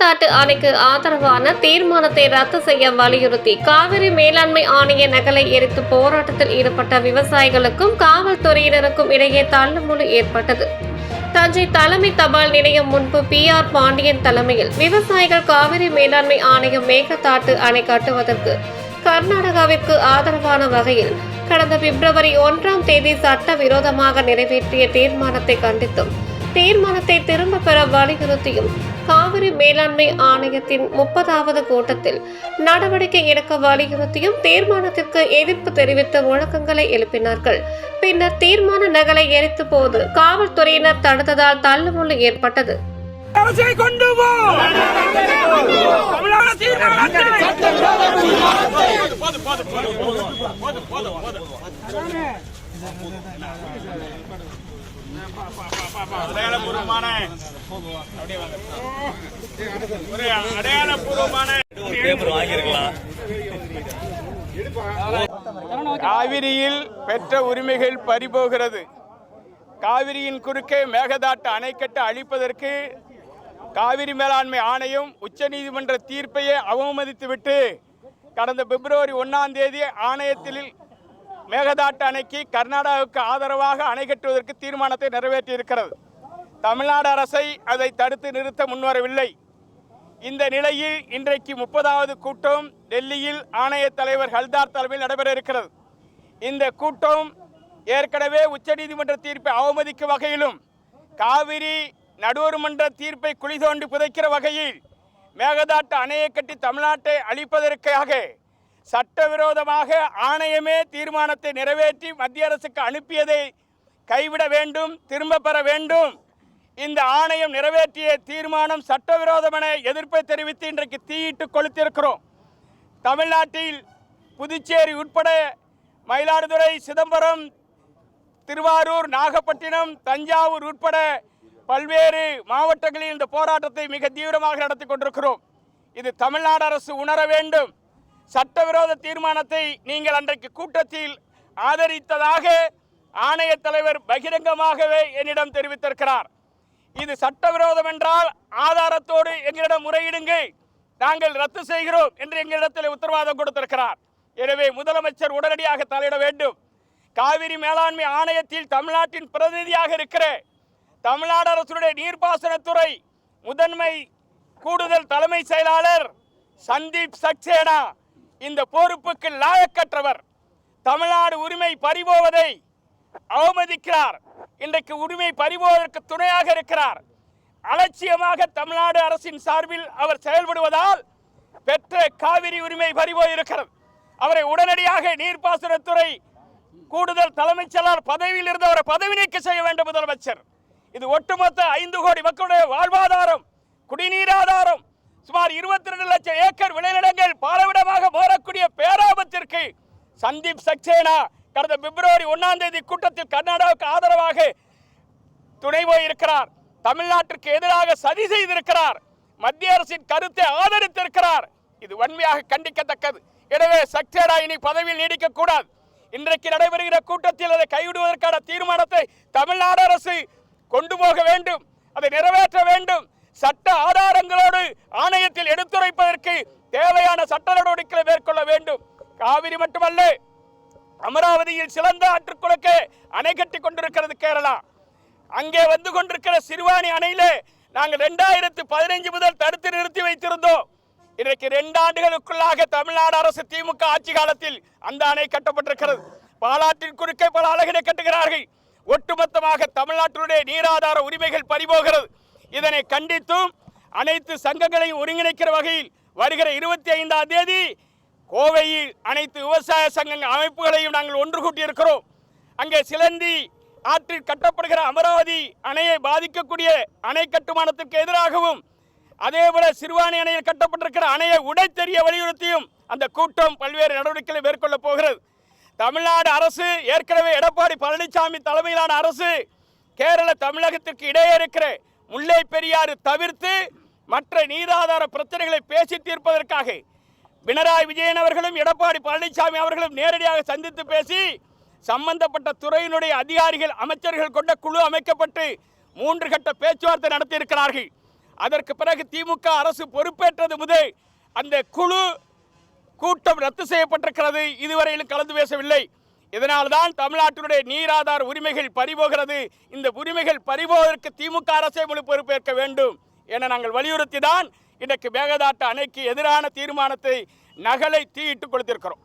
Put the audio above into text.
மேகதாட்டு அணைக்கு ஆதரவான தீர்மானத்தை ரத்து செய்ய வலியுறுத்தி காவிரி மேலாண்மை ஆணைய நகலை எரித்து போராட்டத்தில் ஈடுபட்ட விவசாயிகளுக்கும் காவல்துறையினருக்கும் இடையே தள்ளுமுழு ஏற்பட்டது. தஞ்சை தலைமை தபால் நிலையம் முன்பு பி ஆர் பாண்டியன் தலைமையில் விவசாயிகள் காவிரி மேலாண்மை ஆணையம் மேகதாட்டு அணை கட்டுவதற்கு கர்நாடகாவிற்கு ஆதரவான வகையில் கடந்த பிப்ரவரி ஒன்றாம் தேதி சட்டவிரோதமாக நிறைவேற்றிய தீர்மானத்தை கண்டித்தும் தீர்மானத்தை திரும்ப பெற வலியுறுத்தியும் காவிரி மேலாண்மை ஆணையத்தின் முப்பதாவது கூட்டத்தில் நடவடிக்கை எடுக்க வலியுறுத்தியும் தீர்மானத்திற்கு எதிர்ப்பு தெரிவித்து முழக்கங்களை எழுப்பினார்கள். பின்னர் தீர்மான நகலை எரித்த போது காவல்துறையினர் தடுத்ததால் தள்ளுமுள்ளு ஏற்பட்டது. அரசை கொண்டு அடையாளபூர்வமான ஒரு அடையாளபூர்வமான பேப்பர் வாங்கியிருக்கலாம். காவிரியில் பெற்ற உரிமைகள் பறிபோகிறது. காவிரியின் குறுக்கே மேகதாட்டு அணைக்கட்டு அழிப்பதற்கு காவிரி மேலாண்மை ஆணையம் உச்சநீதிமன்ற தீர்ப்பையே அவமதித்துவிட்டு கடந்த பிப்ரவரி ஒன்றாம் தேதி ஆணையத்தில் மேகதாட்டு அணைக்கு கர்நாடகாவுக்கு ஆதரவாக அணை கட்டுவதற்கு தீர்மானத்தை நிறைவேற்றியிருக்கிறது. தமிழ்நாடு அரசை அதை தடுத்து நிறுத்த முன்வரவில்லை. இந்த நிலையில் இன்றைக்கு முப்பதாவது கூட்டம் டெல்லியில் ஆணைய தலைவர் ஹல்தார் தலைமையில் நடைபெற இருக்கிறது இந்த கூட்டம் ஏற்கனவே உச்சநீதிமன்ற தீர்ப்பை அவமதிக்கும் வகையிலும் காவிரி நடுவர்மன்ற தீர்ப்பை குளிதோண்டி புதைக்கிற வகையில் மேகதாட்டு அணையை கட்டி தமிழ்நாட்டை அழிப்பதற்காக சட்டவிரோதமாக ஆணையமே தீர்மானத்தை நிறைவேற்றி மத்திய அரசுக்கு அனுப்பியதை கைவிட வேண்டும் திரும்ப பெற வேண்டும். இந்த ஆணையம் நிறைவேற்றிய தீர்மானம் சட்டவிரோதம் என எதிர்ப்பை தெரிவித்து இன்றைக்கு தீயிட்டு கொளுத்திருக்கிறோம் தமிழ்நாட்டில் புதுச்சேரி உட்பட மயிலாடுதுறை சிதம்பரம் திருவாரூர் நாகப்பட்டினம் தஞ்சாவூர் உட்பட பல்வேறு மாவட்டங்களில் இந்த போராட்டத்தை மிக தீவிரமாக நடத்தி கொண்டிருக்கிறோம். இது தமிழ்நாடு அரசு உணர வேண்டும். சட்டவிரோத தீர்மானத்தை நீங்கள் அன்றைக்கு கூட்டத்தில் ஆதரித்ததாக ஆணைய தலைவர் பகிரங்கமாகவே என்னிடம் தெரிவித்திருக்கிறார். இது சட்டவிரோதம் என்றால் ஆதாரத்தோடு எங்களிடம் முறையிடுங்கள். நாங்கள் ரத்து செய்கிறோம் என்று எங்களிடத்தில் உத்தரவாதம் கொடுத்திருக்கிறார். எனவே முதலமைச்சர் உடனடியாக தலையிட வேண்டும். காவிரி மேலாண்மை ஆணையத்தில் தமிழ்நாட்டின் பிரதிநிதியாக இருக்கிற தமிழ்நாடு அரசுடைய நீர்ப்பாசனத்துறை முதன்மை கூடுதல் தலைமை செயலாளர் சந்தீப் சக்சேனா இந்த பொறுப்புக்கு லாயக்கற்றவர் தமிழ்நாடு உரிமை பறிபோவதை அவமதிக்கிறார். இன்றைக்கு உரிமை பறிபோவதற்கு துணையாக இருக்கிறார். அலட்சியமாக தமிழ்நாடு அரசின் சார்பில் அவர் செயல்படுவதால் பெற்ற காவிரி உரிமை பறிபோயிருக்கிறது. அவரை உடனடியாக நீர்ப்பாசனத்துறை கூடுதல் தலைமைச் செயலாளர் பதவியில் இருந்தவரை பதவி நீக்கம் செய்ய வேண்டும் முதலமைச்சர். இது ஒட்டுமொத்த ஐந்து கோடி மக்களுடைய வாழ்வாதாரம் குடிநீர் ஆதாரம் சுமார் இருபத்தி ரெண்டு லட்சம் ஏக்கர் விளைநிலங்கள் பாலவிடமாக மாறக்கூடிய பேராபத்திற்கு சந்தீப் சக்சேனா கடந்த பிப்ரவரி ஒன்னாம் தேதி கூட்டத்தில் கர்நாடகாவுக்கு ஆதரவாக துணை போயிருக்கிறார். தமிழ்நாட்டிற்கு எதிராக சதி செய்திருக்கிறார். மத்திய அரசின் கருத்தை ஆதரித்திருக்கிறார். இது வன்மையாக கண்டிக்கத்தக்கது. எனவே சக்சேனா இனி பதவியில் நீடிக்கக்கூடாது. இன்றைக்கு நடைபெறுகிற கூட்டத்தில் அதை கைவிடுவதற்கான தீர்மானத்தை தமிழ்நாடு அரசு கொண்டு போக வேண்டும் அதை நிறைவேற்ற வேண்டும் சட்ட ஆதாரங்களோடு ஆணையத்தில் எடுத்துரைப்பதற்கு தேவையான சட்ட நடவடிக்கைகளை மேற்கொள்ள வேண்டும் காவிரி மட்டுமல்ல அமராவதியில் சிறந்த ஆற்றுக்குளக்கு அணை கட்டி கொண்டிருக்கிறது கேரளா. அங்கே வந்து கொண்டிருக்கிற சிறுவாணி அணையிலே நாங்கள் ரெண்டாயிரத்து பதினைஞ்சு முதல் தடுத்து நிறுத்தி வைத்திருந்தோம். இன்றைக்கு ரெண்டு ஆண்டுகளுக்குள்ளாக தமிழ்நாடு அரசு திமுக ஆட்சி காலத்தில் அந்த அணை கட்டப்பட்டிருக்கிறது. பாலாற்றின் குறுக்கே பல அழகினை கட்டுகிறார்கள். ஒட்டுமொத்தமாக தமிழ்நாட்டினுடைய நீராதார உரிமைகள் பறிபோகிறது. இதனை கண்டித்தும் அனைத்து சங்கங்களையும் ஒருங்கிணைக்கிற வகையில் வருகிற இருபத்தி ஐந்தாம் தேதி கோவையில் அனைத்து விவசாய சங்க அமைப்புகளையும் நாங்கள் ஒன்று கூட்டியிருக்கிறோம். அங்கே சிலந்தி ஆற்றில் கட்டப்படுகிற அமராவதி அணையை பாதிக்கக்கூடிய அணை கட்டுமானத்திற்கு எதிராகவும் அதேபோல சிறுவாணி அணையில் கட்டப்பட்டிருக்கிற அணையை உடைத்தெறிய வலியுறுத்தியும் அந்த கூட்டம் பல்வேறு நடவடிக்கைகளை மேற்கொள்ள போகிறது. தமிழ்நாடு அரசு ஏற்கனவே எடப்பாடி பழனிசாமி தலைமையிலான அரசு கேரள தமிழகத்திற்கு இடையே இருக்கிற முல்லை பெரியாறு தவிர்த்து மற்ற நீராதார பிரச்சனைகளை பேசி தீர்ப்பதற்காக பினராயி விஜயன் அவர்களும் எடப்பாடி பழனிசாமி அவர்களும் நேரடியாக சந்தித்து பேசி சம்பந்தப்பட்ட துறையினுடைய அதிகாரிகள் அமைச்சர்கள் கொண்ட குழு அமைக்கப்பட்டு மூன்று கட்ட பேச்சுவார்த்தை நடத்தியிருக்கிறார்கள். அதற்கு பிறகு திமுக அரசு பொறுப்பேற்றது முதல் அந்த குழு கூட்டம் ரத்து செய்யப்பட்டிருக்கிறது. இதுவரையிலும் கலந்து பேசவில்லை. இதனால்தான் தமிழ்நாட்டினுடைய நீராதார உரிமைகள் பறிபோகிறது. இந்த உரிமைகள் பறிபோவதற்கு திமுக அரசே முழு பொறுப்பேற்க வேண்டும் என நாங்கள் வலியுறுத்தி தான் இன்றைக்கு மேகதாட்டு அணைக்கு எதிரான தீர்மானத்தை நகலை தீயிட்டு கொடுத்திருக்கிறோம்.